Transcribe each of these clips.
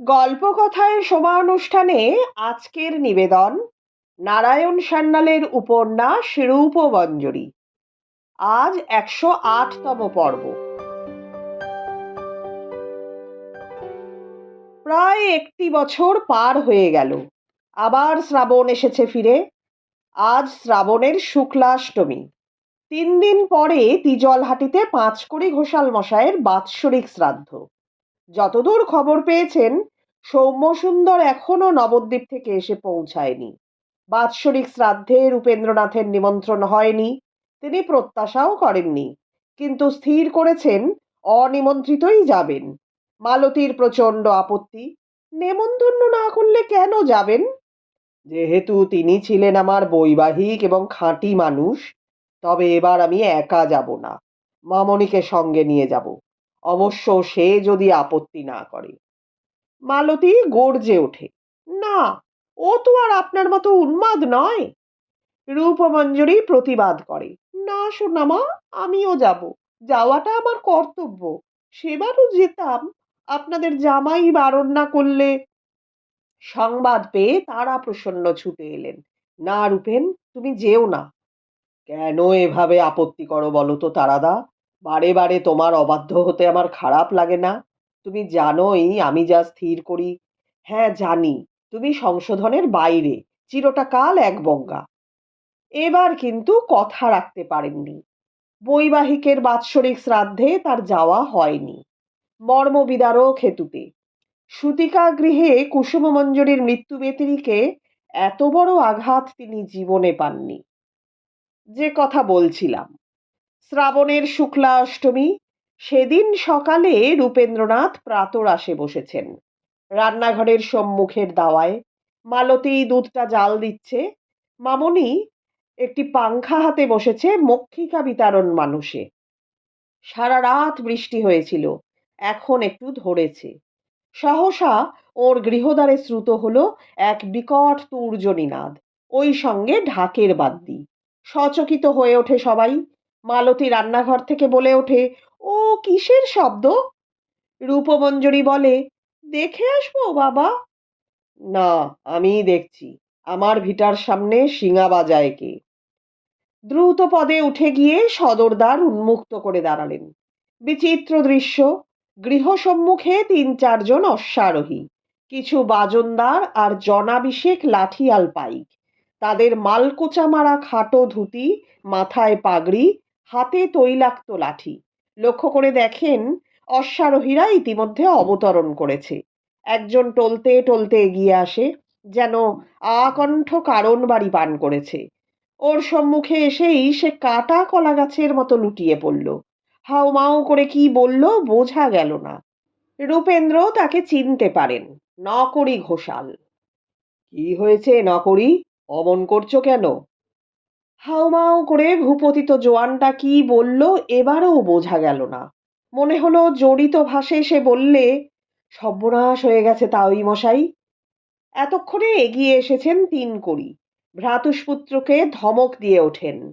গল্পকথায় শোভানুষ্ঠানে আজকের নিবেদন, নারায়ণ সান্যালের উপন্যাস রূপবঞ্জরী। আজ একশো আটতম পর্ব। প্রায় একটি বছর পার হয়ে গেল। আবার শ্রাবণ এসেছে ফিরে। আজ শ্রাবণের শুক্লাষ্টমী। তিন দিন পরে তিজলহাটিতে পাঁচকড়ি ঘোষাল মশায়ের বাৎসরিক শ্রাদ্ধ। যতদূর খবর পেয়েছেন, সৌম্যসুন্দর এখনও নবদ্বীপ থেকে এসে পৌঁছায়নি। বাৎসরিক শ্রাদ্ধে রূপেন্দ্রনাথের নিমন্ত্রণ হয়নি, তিনি প্রত্যাশাও করেননি, কিন্তু স্থির করেছেন, অনিমন্ত্রিতই যাবেন। মালতীর প্রচণ্ড আপত্তি, নেমন্তন্ন না করলে কেন যাবেন? যেহেতু তিনি ছিলেন আমার বৈবাহিক এবং খাঁটি মানুষ, তবে এবার আমি একা যাব না, মামনিকে সঙ্গে নিয়ে যাব। অবশ্য সে যদি আপত্তি না করে। মালতী গর্জে ওঠে, না, ও তো আর আপনার মতো উন্মাদ নয়। রূপমঞ্জুরি প্রতিবাদ করে, না সোনামা আমিও যাব, যাওয়াটা আমার কর্তব্য, সেবারও যেতাম, আপনাদের জামাই বারণ না করলে। সংবাদ পেয়ে তারা প্রসন্ন ছুটে এলেন, না রূপেন, তুমি যেও না। কেন এভাবে আপত্তি করো বলো তো তারাদা? বারে বারে তোমার অবাধ্য হতে আমার খারাপ লাগে না? তুমি জানোই আমি যা স্থির করি। হ্যাঁ জানি, তুমি সংশোধনের বাইরে চিরটা কাল এক বজ্ঞা। এবার কিন্তু কথা রাখতে পারেননি। বৈবাহিকের বাৎসরিক শ্রাদ্ধে তার যাওয়া হয়নি। মর্মবিদারক হেতুতে। সুতিকা গৃহে কুসুমমঞ্জরির মৃত্যু ব্যতিরিকে এত বড় আঘাত তিনি জীবনে পাননি। যে কথা বলছিলাম। শ্রাবণের শুক্লা অষ্টমী, সেদিন সকালে রূপেন্দ্রনাথ প্রাতরাশে বসেছেন। রান্নাঘরের সম্মুখের দাওয়ায় মালতী দুধটা জাল দিচ্ছে। মামনি একটি পাংখা হাতে বসেছে মক্ষিকা বিতরণ মানুষে। সারা রাত বৃষ্টি হয়েছিল, এখন একটু ধরেছে। সহসা ওর গৃহদ্বারে শ্রুত হলো এক বিকট তুর্জনীনাদ ওই সঙ্গে ঢাকের বাদ্যি। সচকিত হয়ে ওঠে সবাই মালতী রান্নাঘর থেকে বলে ওঠে, ও কিসের শব্দ? রূপমঞ্জরি বলে, দেখে আসব, বাবা? না, আমিই দেখছি। আমার ভিটার সামনে শিঙা বাজায় কে? দ্রুত পদে উঠে গিয়ে সদরদার উন্মুক্ত করে দাঁড়ালেন। বিচিত্র দৃশ্য গৃহসম্মুখে তিন চারজন অশ্বারোহী, কিছু বাজনদার আর জনাভিষেক লাঠিয়াল পাইক। তাদের মালকোচা মারা খাটো ধুতি, মাথায় পাগড়ি হাতে তৈলাক্ত লাঠি। লক্ষ্য করে দেখেন, অশ্বারোহীরা ইতিমধ্যে অবতরণ করেছে। একজন টলতে টলতে এগিয়ে আসে, যেন আকণ্ঠ কারণ বাড়ি পান করেছে। ওর সম্মুখে এসেই সে কাটা কলা গাছের মতো লুটিয়ে পড়ল। হাউমাউ করে কি বলল বোঝা গেল না। রূপেন্দ্র তাকে চিনতে পারেন, নকরি ঘোষাল। কি হয়েছে নকরি? অমন করছ কেন? হাউমাউ করে ভূপতিত জোয়ানটা কি বলল এবারও বোঝা গেল না। মনে হলো জড়িত ভাষে সে বললে, সর্বনাশ হয়ে গেছে তাওই মশাই। এতক্ষণে এগিয়ে এসেছেন তিন কড়ি। ভ্রাতুষ্পুত্রকে ধমক দিয়ে ওঠেন।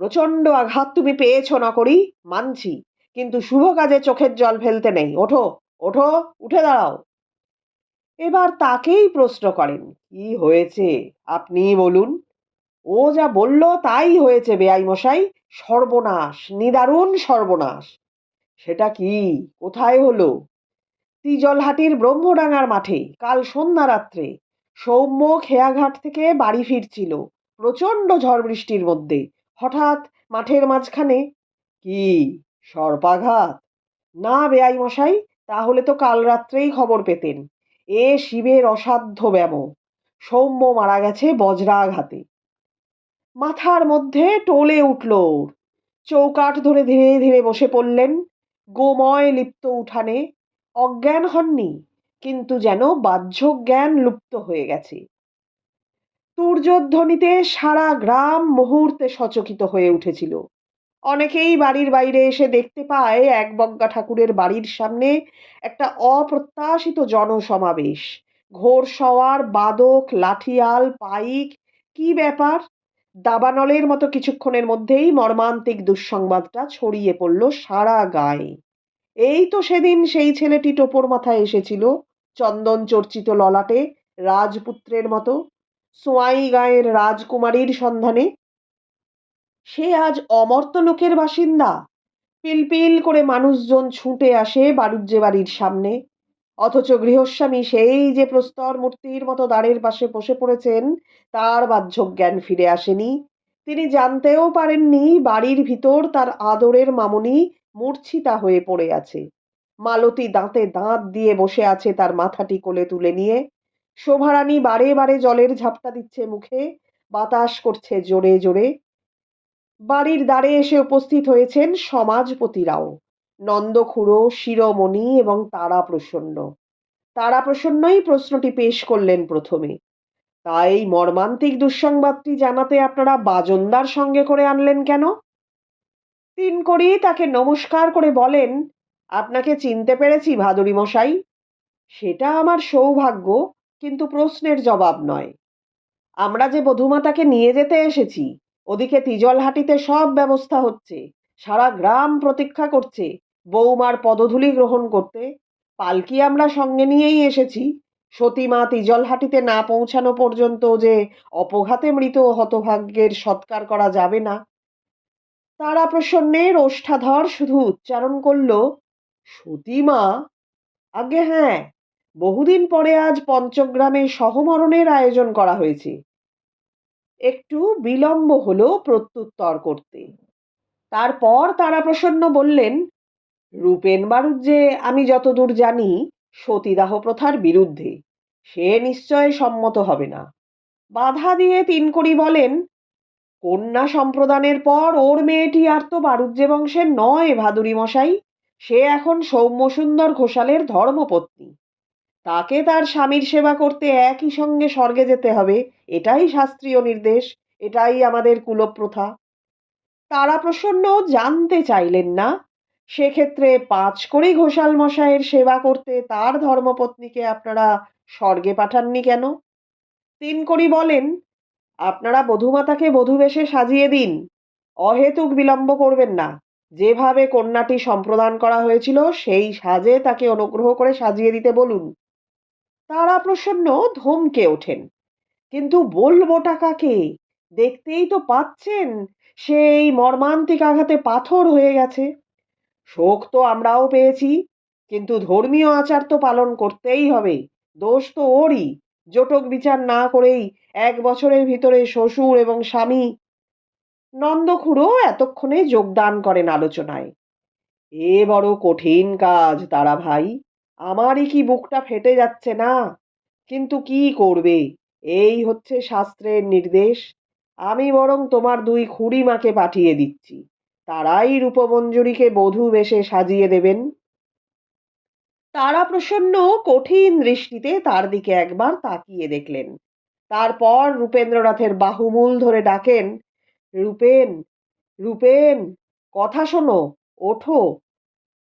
প্রচণ্ড আঘাত তুমি পেয়েছ না করি মানছি। কিন্তু শুভ কাজে চোখের জল ফেলতে নেই। ওঠো ওঠো, উঠে দাঁড়াও। এবার তাকেই প্রশ্ন করেন, কি হয়েছে? আপনি বলুন। ও যা বলল তাই হয়েছে বেআই মশাই, সর্বনাশ, নিদারুণ সর্বনাশ। সেটা কি? কোথায় হলো? তিজলহাটির ব্রহ্মডাঙ্গার মাঠে কাল সন্ধ্যা রাত্রে সৌম্য খেয়াঘাট থেকে বাড়ি ফিরছিল, প্রচণ্ড ঝড় বৃষ্টির মধ্যে। হঠাৎ মাঠের মাঝখানে কি সর্পাঘাত? না বেআই মশাই, তাহলে তো কাল রাত্রেই খবর পেতেন। এ শিবের অসাধ্য ব্যাম সৌম্য মারা গেছে বজ্রাঘাতে। মাথার মধ্যে টলে উঠল। চৌকাঠ ধরে ধীরে ধীরে বসে পড়লেন। গোময় লিপ্ত উঠানে। অজ্ঞান হননি, কিন্তু যেন বাহ্য জ্ঞান লুপ্ত হয়ে গেছে। তুর্যধ্বনিতে সারা গ্রাম মুহূর্তে সচকিত হয়ে উঠেছিল। অনেকেই বাড়ির বাইরে এসে দেখতে পায় এক বজ্ঞা ঠাকুরের বাড়ির সামনে একটা অপ্রত্যাশিত জনসমাবেশ। ঘোর সওয়ার, বাদক, লাঠিয়াল, পাইক, কি ব্যাপার? দাবানলের মতো কিছুক্ষণের মধ্যেই মর্মান্তিক দুঃসংবাদটা ছড়িয়ে পড়ল সারা গায়ে। এই তো সেদিন সেই ছেলেটি টোপর মাথায় এসেছিল, চন্দন চর্চিত ললাটে, রাজপুত্রের মতো, সোয়াই গাঁয়ের রাজকুমারীর সন্ধানে। সে আজ অমর্ত্য লোকের বাসিন্দা। পিলপিল করে মানুষজন ছুটে আসে বাড়ুজ্যে বাড়ির সামনে। অথচ গৃহস্বামী সেই যে প্রস্তর মূর্তির মতো দ্বারের পাশে বসে পড়েছেন, তার বাহ্য জ্ঞান ফিরে আসেনি। তিনি জানতেও পারেননি বাড়ির ভিতর তার আদরের মামনি মূর্ছিতা হয়ে পড়ে আছে। মালতী দাঁতে দাঁত দিয়ে বসে আছে তার মাথাটি কোলে তুলে নিয়ে। শোভারানী বারে বারে জলের ঝাপটা দিচ্ছে মুখে, বাতাস করছে জোরে জোরে। বাড়ির দ্বারে এসে উপস্থিত হয়েছেন সমাজপতিরাও। নন্দখুড়ো, শিরোমণি এবং তারা প্রসন্ন তারা প্রসন্নই প্রশ্নটি পেশ করলেন প্রথমে। তাই মর্মান্তিক দুঃসংবাদটি জানাতে আপনারা বাজনদার সঙ্গে করে আনলেন কেন? তিন করি তাকে নমস্কার করে বলেন, আপনাকে চিনতে পেরেছি, ভাদুরী মশাই। সেটা আমার সৌভাগ্য, কিন্তু প্রশ্নের জবাব নয়। আমরা যে বধুমাতাকে নিয়ে যেতে এসেছি, ওদিকে তিজলহাটিতে সব ব্যবস্থা হচ্ছে, সারা গ্রাম প্রতীক্ষা করছে। বৌমার পদধূলি গ্রহণ করতে, পালকি আমরা সঙ্গে নিয়েই এসেছি। সতীমা তিজলহাটিতে না পৌঁছানো পর্যন্ত যে অপঘাতে মৃত হতভাগ্যের সৎকার করা যাবে না। তারা প্রসন্নের ওষ্ঠাধর শুধু উচ্চারণ করল, সতীমা আগে হ্যাঁ বহুদিন পরে আজ পঞ্চগ্রামে সহমরণের আয়োজন করা হয়েছে। একটু বিলম্ব হলো প্রত্যুত্তর করতে। তারপর তারা প্রসন্ন বললেন রূপেন বাড়ুজ্যে আমি যতদূর জানি, সতীদাহ প্রথার বিরুদ্ধে, সে নিশ্চয় সম্মত হবে না। বাধা দিয়ে তিন কড়ি বলেন, কন্যা সম্প্রদানের পর ওর মেয়েটি আর তো বাড়ুজ্যে বংশের নয়, ভাদুরী মশাই। সে এখন সৌম্যসুন্দর ঘোষালের ধর্মপত্নী। তাকে তার স্বামীর সেবা করতে একই সঙ্গে স্বর্গে যেতে হবে। এটাই শাস্ত্রীয় নির্দেশ, এটাই আমাদের কুলপ্রথা। তারা প্রসন্ন জানতে চাইলেন না। সেক্ষেত্রে পাঁচ কড়ি ঘোষাল মশাইয়ের সেবা করতে তার ধর্মপত্নীকে আপনারা স্বর্গে পাঠাননি কেন? তিন কড়ি বলেন, আপনারা বধুমাতাকে বধুবেশে সাজিয়ে দিন। অহেতুক বিলম্ব করবেন না। যেভাবে কন্যাটি সম্প্রদান করা হয়েছিল, সেই সাজে তাকে অনুগ্রহ করে সাজিয়ে দিতে বলুন। তারা প্রসন্ন ধমকে ওঠেন, কিন্তু বলবোটা কাকে দেখতেই তো পাচ্ছেন, সেই মর্মান্তিক আঘাতে পাথর হয়ে গেছে। শোক তো আমরাও পেয়েছি, কিন্তু ধর্মীয় আচার তো পালন করতেই হবে। দোষ তো ওরই। জটক বিচার না করেই এক বছরের ভিতরে শ্বশুর এবং স্বামী নন্দখুড়ো এতক্ষণে যোগদান করেন আলোচনায়। এ বড় কঠিন কাজ তারা ভাই। আমারই কি বুকটা ফেটে যাচ্ছে না? কিন্তু কি করবে? এই হচ্ছে শাস্ত্রের নির্দেশ। আমি বরং তোমার দুই খুড়িমাকে পাঠিয়ে দিচ্ছি। তারাই রূপমঞ্জুরিকে বধূ বেশে সাজিয়ে দেবেন। তারা প্রসন্ন কঠিন দৃষ্টিতে তার দিকে একবার তাকিয়ে দেখলেন। তারপর রূপেন্দ্রনাথের বাহুমূল ধরে ডাকেন, রূপেন রূপেন, কথা শোনো, ওঠো,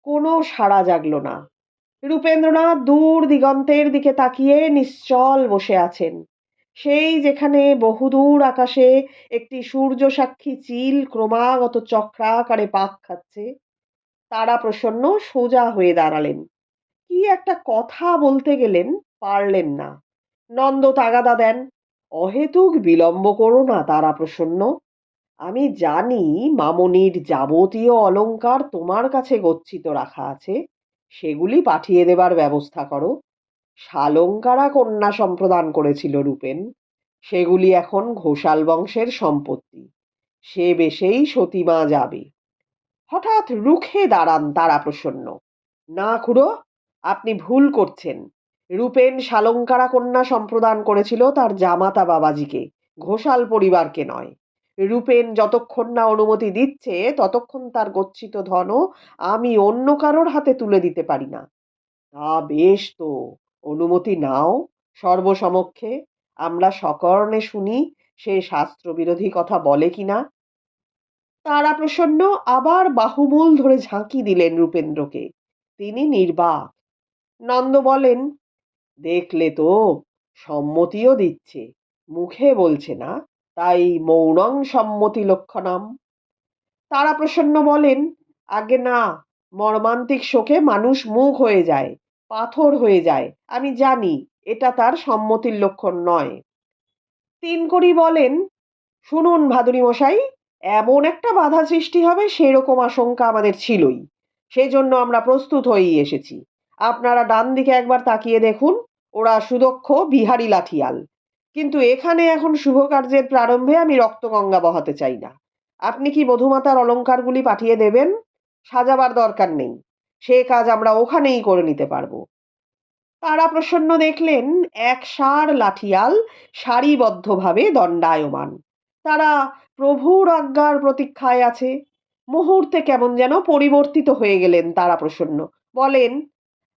কোনো সাড়া জাগলো না। রূপেন্দ্রনাথ দূর দিগন্তের দিকে তাকিয়ে নিশ্চল বসে আছেন। সেই যেখানে বহুদূর আকাশে একটি সূর্য সাক্ষী চিল ক্রমাগত চক্রাকারে পাক খাচ্ছে। তারা প্রসন্ন সোজা হয়ে দাঁড়ালেন। কি একটা কথা বলতে গেলেন পারলেন না। নন্দ তাগাদা দেন, অহেতুক বিলম্ব করো না তারা প্রসন্ন। আমি জানি মামনির যাবতীয় অলংকার তোমার কাছে গচ্ছিত রাখা আছে। সেগুলি পাঠিয়ে দেবার ব্যবস্থা করো। শালঙ্কারা কন্যা সম্প্রদান করেছিল রূপেন। সেগুলি এখন ঘোষাল বংশের সম্পত্তি। সে বেশেই সতীমা যাবে। হঠাৎ রুখে দাঁড়ান তারা প্রসন্ন না খুড়ো, আপনি ভুল করছেন। রূপেন শালঙ্কারা কন্যা সম্প্রদান করেছিল তার জামাতা বাবাজিকে, ঘোষাল পরিবারকে নয়। রূপেন যতক্ষণ না অনুমতি দিচ্ছে, ততক্ষণ তার গচ্ছিত ধনও আমি অন্য কারোর হাতে তুলে দিতে পারি না। তা বেশ তো। অনুমতি নাও, সর্বসমক্ষে। আমরা সকর্ণে শুনি সে শাস্ত্রবিরোধী কথা বলে কিনা। তারা প্রসন্ন আবার বাহুমূল ধরে ঝাঁকি দিলেন রূপেন্দ্রকে। তিনি নির্বাক। নন্দ বলেন, দেখলে তো সম্মতিও দিচ্ছে। মুখে বলছে না, তাই মৌনং সম্মতি লক্ষণম। তারা প্রসন্ন বলেন আগে না, মর্মান্তিক শোকে মানুষ মুখ হয়ে যায়। পাথর হয়ে যায়। আমি জানি, এটা তার সম্মতির লক্ষণ নয়। তিন করি বলেন, শুনুন ভাদুরী মশাই, এমন একটা বাধা সৃষ্টি হবে সেরকম আশঙ্কা আমাদের ছিলই। সেজন্য আমরা প্রস্তুত হয়েই এসেছি। আপনারা ডান দিকে একবার তাকিয়ে দেখুন, ওরা সুদক্ষ বিহারি লাঠিয়াল। কিন্তু এখানে এখন শুভ কার্যের প্রারম্ভে আমি রক্তগঙ্গা বহাতে চাই না। আপনি কি বধুমাতার অলঙ্কারগুলি পাঠিয়ে দেবেন? সাজাবার দরকার নেই। সে কাজ আমরা ওখানেই করে নিতে পারব। তারা প্রসন্ন দেখলেন, এক সার লাঠিয়াল সারিবদ্ধভাবে দণ্ডায়মান। তারা প্রভুর আজ্ঞার প্রতীক্ষায় আছে। মুহূর্তে কেমন যেন পরিবর্তিত হয়ে গেলেন তারা প্রসন্ন। বলেন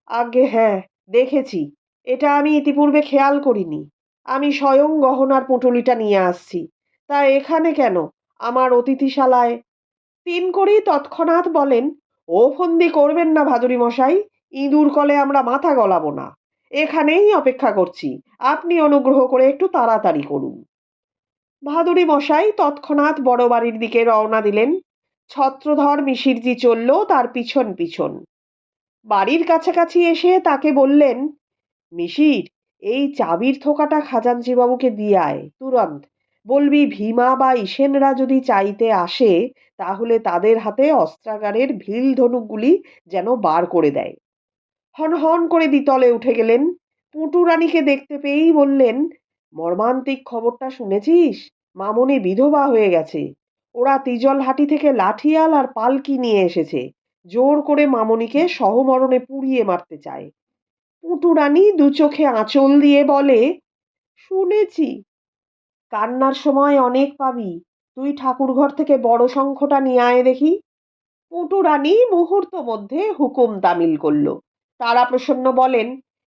আগে হ্যাঁ দেখেছি। এটা আমি ইতিপূর্বে খেয়াল করিনি। আমি স্বয়ং গহনার পুঁটুলিটা নিয়ে আসছি। তা এখানে কেন? আমার অতিথিশালায়। তিন করি তৎক্ষণাৎ বলেন ও ফন্দি করবেন না ভাদুরী মশাই, ইঁদুর কলে আমরা মাথা গলাবো না। এখানেই অপেক্ষা করছি, আপনি অনুগ্রহ করে একটু তাড়াতাড়ি করুন। ভাদুরী মশাই তৎক্ষণাৎ বড় বাড়ির দিকে রওনা দিলেন। ছত্রধর মিশিরজি চলল তার পিছন পিছন। বাড়ির কাছাকাছি এসে তাকে বললেন, মিশির, এই চাবির থোকাটা খাজাঞ্চি বাবুকে দিয়ে আয়, তুরন্ত। বলবি, ভীমা বা ইসেনরা যদি চাইতে আসে, তাহলে তাদের হাতে অস্ত্রাগারের ভিল ধনুকগুলি যেন বার করে দেয়। হন হন করে দ্বিতলে উঠে গেলেন। পুটু রানীকে দেখতে পেয়েই বললেন, মর্মান্তিক খবরটা শুনেছিস? মামনি বিধবা হয়ে গেছে। ওরা তিজলহাটি থেকে লাঠিয়াল আর পালকি নিয়ে এসেছে। জোর করে মামনিকে সহমরণে পুড়িয়ে মারতে চায়। পুটু রানী দু চোখে আঁচল দিয়ে বলে, শুনেছি। কান্নার সময় অনেক পাবি। তুই ঠাকুরঘর থেকে বড় শঙ্খটা নিয়ে আয় দেখি। পুটু রানী মুহূর্ত মধ্যে হুকুম তামিল করল। তারা প্রসন্ন বলেন,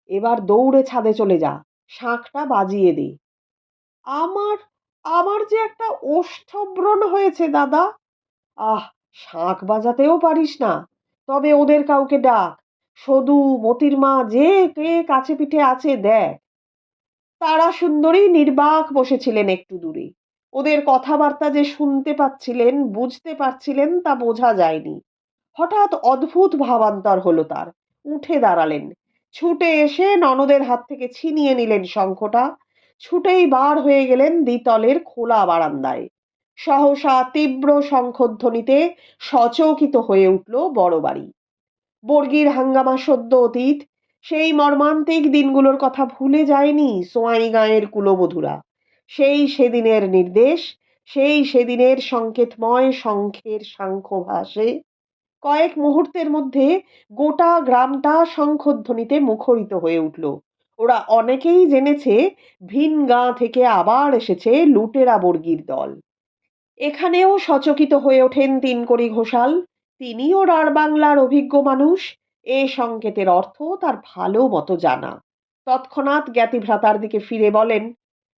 এবার দৌড়ে ছাদে চলে যা, শাঁখটা বাজিয়ে দে। আমার আমার যে একটা ওষ্ঠব্রণ হয়েছে দাদা। আহ, শাঁখ বাজাতেও পারিস না, তবে ওদের কাউকে ডাক। সদু, মতির মা যে কে কাছে পিঠে আছে দেখ। তারা সুন্দরী নির্বাক বসেছিলেন একটু দূরে। ওদের কথাবার্তা যে শুনতে পাচ্ছিলেন, বুঝতে পারছিলেন তা বোঝা যায়নি। হঠাৎ অদ্ভুত ভাবান্তর হলো তার। উঠে দাঁড়ালেন। ছুটে এসে ননদের হাত থেকে ছিনিয়ে নিলেন শঙ্খটা। ছুটেই বার হয়ে গেলেন দ্বিতলের খোলা বারান্দায়। সহসা তীব্র শঙ্খধ্বনিতে সচকিত হয়ে উঠল বড় বাড়ি বর্গির হাঙ্গামা সদ্য অতীত সেই মর্মান্তিক দিনগুলোর কথা ভুলে যায়নি সোয়াই গাঁয়ের কুলবধূরা। সেই সেদিনের নির্দেশ, সেই সেদিনের সংকেতময় শঙ্খের সাংখ্যভাসে কয়েক মুহূর্তের মধ্যে গোটা গ্রামটা শঙ্খধ্বনিতে মুখরিত হয়ে উঠল। ওরা অনেকেই জেনেছে ভিন গাঁ থেকে আবার এসেছে লুটেরা বর্গির দল। এখানেও সচকিত হয়ে ওঠেন তিনকড়ি ঘোষাল। তিনিও রাঢ় বাংলার অভিজ্ঞ মানুষ। এ সংকেতের অর্থ তার ভালো মতো জানা। তৎক্ষণাৎ জ্ঞাতিভ্রাতার দিকে ফিরে বলেন,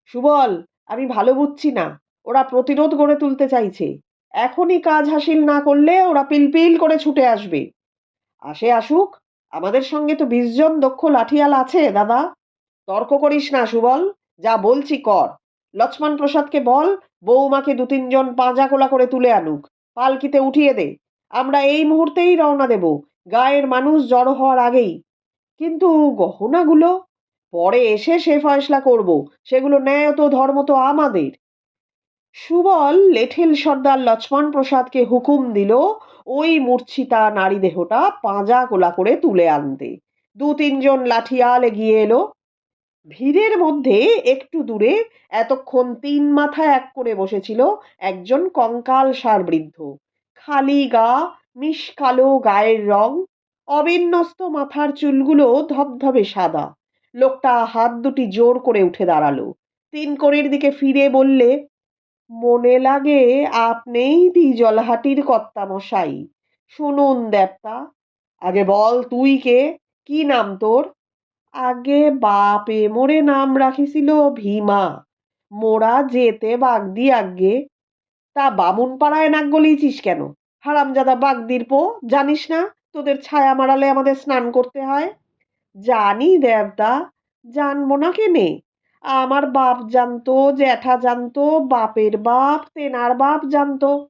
সুবল, আমি ভালো বুঝছি না। ওরা প্রতিরোধ গড়ে তুলতে চাইছে। এখনই কাজ হাসিল না করলে ওরা পিলপিল করে ছুটে আসবে। আসে আসুক, আমাদের সঙ্গে তো বিশ জন দক্ষ লাঠিয়াল আছে, দাদা। তর্ক করিস না, সুবল, যা বলছি কর। লক্ষ্মণ প্রসাদকে বল বৌমাকে দু তিনজন পাঁজা কোলা করে তুলে আনুক। পালকিতে উঠিয়ে দে। আমরা এই মুহূর্তেই রওনা দেব। গায়ের মানুষ জড়ো হওয়ার আগেই। কিন্তু গহনাগুলো পরে এসে সে ফয়সলা করব, সেগুলো ন্যায় তো ধর্ম তো আমাদের। সুবল, লেঠেল সর্দার লক্ষ্মণ প্রসাদকে হুকুম দিল, ওই মূর্ছিতা নারী দেহটা পাঁজা কোলা করে তুলে আনতে। দু তিনজন লাঠিয়াল এগিয়ে এলো। ভিড়ের মধ্যে একটু দূরে এতক্ষণ তিন মাথা এক করে বসেছিল একজন কঙ্কাল সার বৃদ্ধ খালি গা মিশকালো গায়ের রং, অবিন্যস্ত মাথার চুলগুলো ধবধবে সাদা। লোকটা হাত দুটি জোর করে উঠে দাঁড়াল। তিন কড়ির দিকে ফিরে বললে, মনে লাগে আপনিই দ্বিজলহাটির কর্তামশাই। শুনুন দেবতা, আগে বল তুই কে? কি নাম তোর? আগে বাপে মোরে নাম রাখিছিল ভীমা। মোরা যেতে বাগদি আগে তা বামুন পাড়ায় নাক গলিয়েছিস কেন? হারামজাদা বাগদির পো, জানিস না? তোদের ছায়া মারালে আমাদের স্নান করতে হয়। জানি দেবদা, জানব না কেনে? আমার বাপ জানতো, জ্যাঠা জানতো, বাপের বাপ, তেনার বাপ জানতো।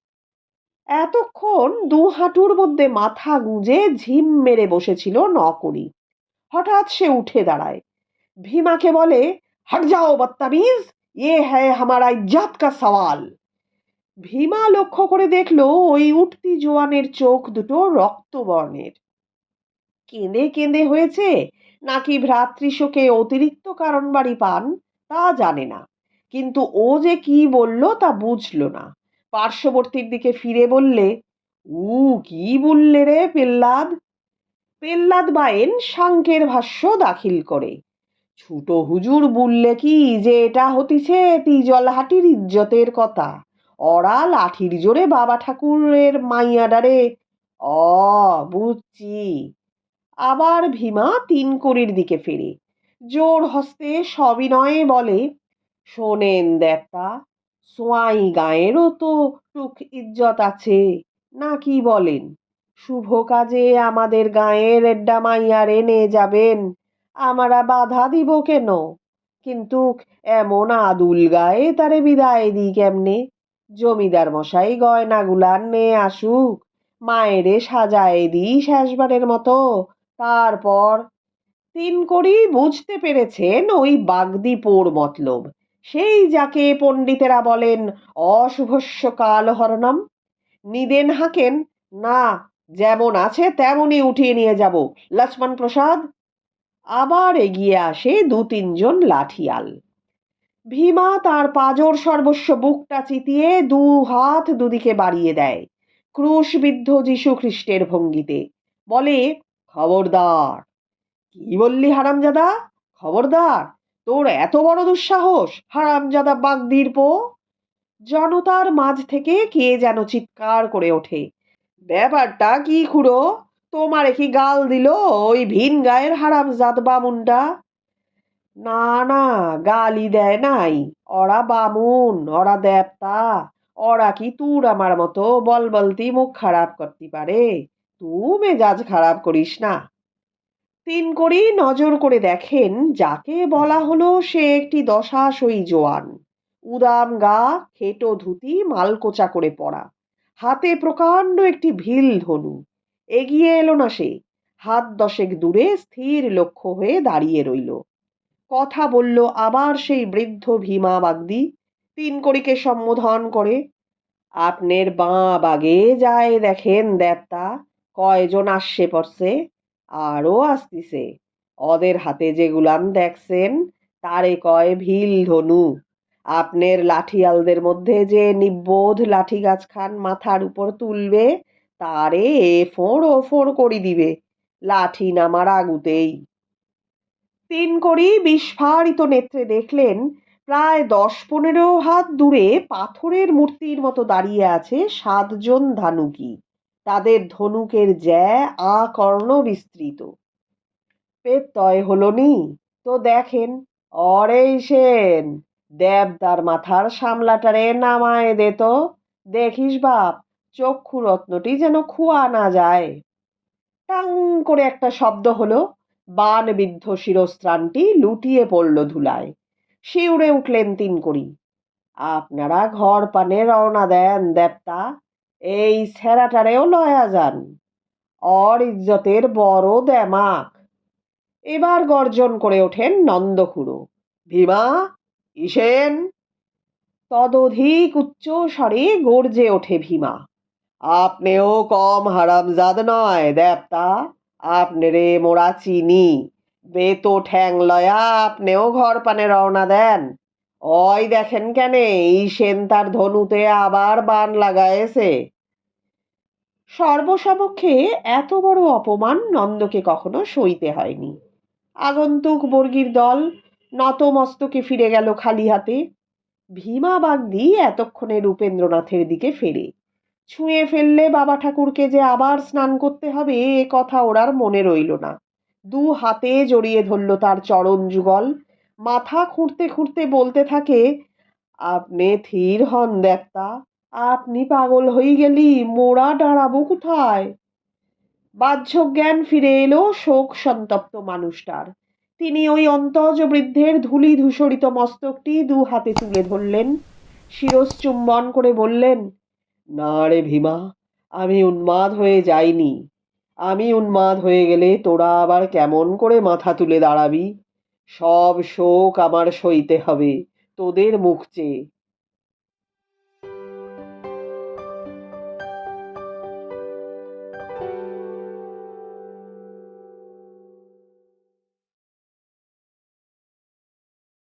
এতক্ষণ দু হাঁটুর মধ্যে মাথা গুঁজে ঝিম মেরে বসেছিল নকরি হঠাৎ সে উঠে দাঁড়ায়। ভীমাকে বলে হট যাও বদতামিজ ইয়ে হ্যায় হামারা ইজ্জাত কা সওয়াল। ভীমা লক্ষ্য করে দেখল ওই উঠতি জোয়ানের চোখ দুটো রক্তবর্ণের। কেঁদে কেঁদে হয়েছে? নাকি ভ্রাতৃশোকে অতিরিক্ত কারণ বাড়ি পান? তা জানে না। কিন্তু ও যে কি বলল তা বুঝলো না। পার্শ্ববর্তীর দিকে ফিরে বললে, উ, কি বললে রে পেল্লাদ? পেল্লাদ বায়েন শাঙ্কের ভাষ্য দাখিল করে। ছোট হুজুর বললে কি যে এটা হতিছে তিজলহাটির ইজ্জতের কথা। ওরা লাঠির জোরে বাবা ঠাকুরের মাইয়াডারে অ, বুঝছি। আবার ভীমা তিন কড়ির দিকে ফেরে। জোর হস্তে সবিনয়ে বলে, শোনেন দেবতা, সোয়াই গায়েরও তো টুক ইজ্জত আছে, না কি বলেন? শুভ কাজে আমাদের গায়ের মাইয়ার এনে যাবেন। আমরা বাধা দিব কেন? কিন্তু এমন আদুল গায়ে তারে বিদায় দিই কেমনে? জমিদার মশাই গয়নাগুলার নে আসুক। মায়েরে সাজায় দিই শেষবারের মতো। তারপর তিন কড়ি বুঝতে পেরেছেন ওই বাগদি পোর মতলব। সেই যাকে পণ্ডিতেরা বলেন অশুভস্য কাল হরণম। নিদেন হাঁকেন, না, যেমন আছে তেমনই উঠিয়ে নিয়ে যাব। লক্ষ্মণ প্রসাদ আবার এগিয়ে আসে দু তিনজন লাঠিয়াল। ভীমা তার পাজর সর্বস্ব বুকটা চিতিয়ে দু হাত দুদিকে বাড়িয়ে দেয়। ক্রুশবিদ্ধ যীশু খ্রিস্টের ভঙ্গিতে। বলে, খবরদার। কি বললি হারামজাদা? খবরদার, তোর এত বড় দুঃসাহস, হারামজাদা বাগদির পো? জনতার মাঝ থেকে কে যেন চিৎকার করে ওঠে। ব্যাপারটা কি খুড়ো? তোমারে কি গাল দিল ওই ভিন গায়ের হারামজাদ বামুনটা না না, গালি দেয় নাই। ওরা বামুন, ওরা দেবতা। ওরা কি তুর আমার মতো বলবলতি মুখ খারাপ করতে পারে? তু মেজাজ খারাপ করিস না। তিন করি নজর করে দেখেন যাকে বলা হলো সে একটি দশাশই জোয়ান। উদাম গা, খেটো ধুতি, মালকোচা করে পড়া হাতে প্রকাণ্ড একটি ভিল ধনু। এগিয়ে এলো না সে। হাত দশেক দূরে স্থির লক্ষ্য হয়ে দাঁড়িয়ে রইল। কথা বলল আবার সেই বৃদ্ধ ভীমা বাগদি। তিন কড়িকে সম্বোধন করে, আপনের বাঁ বাগে যায় দেখেন দেবতা, কয়জন আসছে পড়ছে আরও আসতিছে। ওদের হাতে যেগুলান দেখছেন, তারে কয় ভিল ধনু। আপনার লাঠিয়ালদের মধ্যে যে নিবোধ লাঠি গাছ খান মাথার উপর তুলবে, তারে এ ফোঁড় ও ফোঁড় করি দিবে। লাঠি নামার আগুতেই তিন করি বিস্ফারিত নেত্রে দেখলেন প্রায় দশ পনেরো হাত দূরে পাথরের মূর্তির মতো দাঁড়িয়ে আছে সাতজন ধানুকি তাদের ধনুকের জ্যা, আকর্ণ বিস্তৃত। পেতয় হলো নি তো দেখেন, অরে সেন দেবদার মাথার সামলাটারে নামায় দে তো। দেখিস বাপ চক্ষু রত্নটি যেন খুয়া না যায়। টাং করে একটা শব্দ হলো বানবিদ্ধ শিরস্ত্রাণটি লুটিয়ে পড়ল ধুলায়। শিউরে উঠলেন তিন করি আপনারা ঘর পানে রওনা দেন, দেবতা। এই ছেঁড়াটারেও লয়া যান। অর ইজ্জতের বড় দেমাক। এবার গর্জন করে ওঠেন নন্দখুড়ো ভীমা, ইসেন? তদধিক উচ্চ স্বরে গর্জে ওঠে ভীমা। আপনিও কম হারামজাদ নয়, দেবতা। আপনেরে মোরা চিনি। বেতো ঠ্যাং লয়া আপনিও ঘর পানে রওনা দেন। ওই দেখেন কেনে সেন তার ধনুতে আবার বান লাগায়েছে। সর্বসমক্ষে এত বড় অপমান নন্দকে কখনো সইতে হয়নি। আগন্তুক বর্গীর দল নতমস্তকে ফিরে গেল খালি হাতে। ভীমা বাগদি এতক্ষণে রূপেন্দ্রনাথের দিকে ফেরে। ছুঁয়ে ফেললে বাবা ঠাকুরকে যে আবার স্নান করতে হবে, এ কথা ওরার মনে রইল না। দু হাতে জড়িয়ে ধরল তার চরণ যুগল। মাথা খুঁড়তে খুঁড়তে বলতে থাকে, আপনি থির হন দেবতা, আপনি পাগল হয়ে গেলি মোড়া দাঁড়াবো কোথায়? বাহ্য জ্ঞান ফিরে এলো শোক সন্তপ্ত মানুষটার। তিনি ওই অন্তজ বৃদ্ধের ধূলি ধূসরিত মস্তকটি দু হাতে তুলে ধরলেন। শিরস চুম্বন করে বললেন না রে ভীমা, আমি উন্মাদ হয়ে যাইনি। আমি উন্মাদ হয়ে গেলে তোরা আবার কেমন করে মাথা তুলে দাঁড়াবি? সব শোক আমার সইতে হবে তোদের মুখ চেয়ে।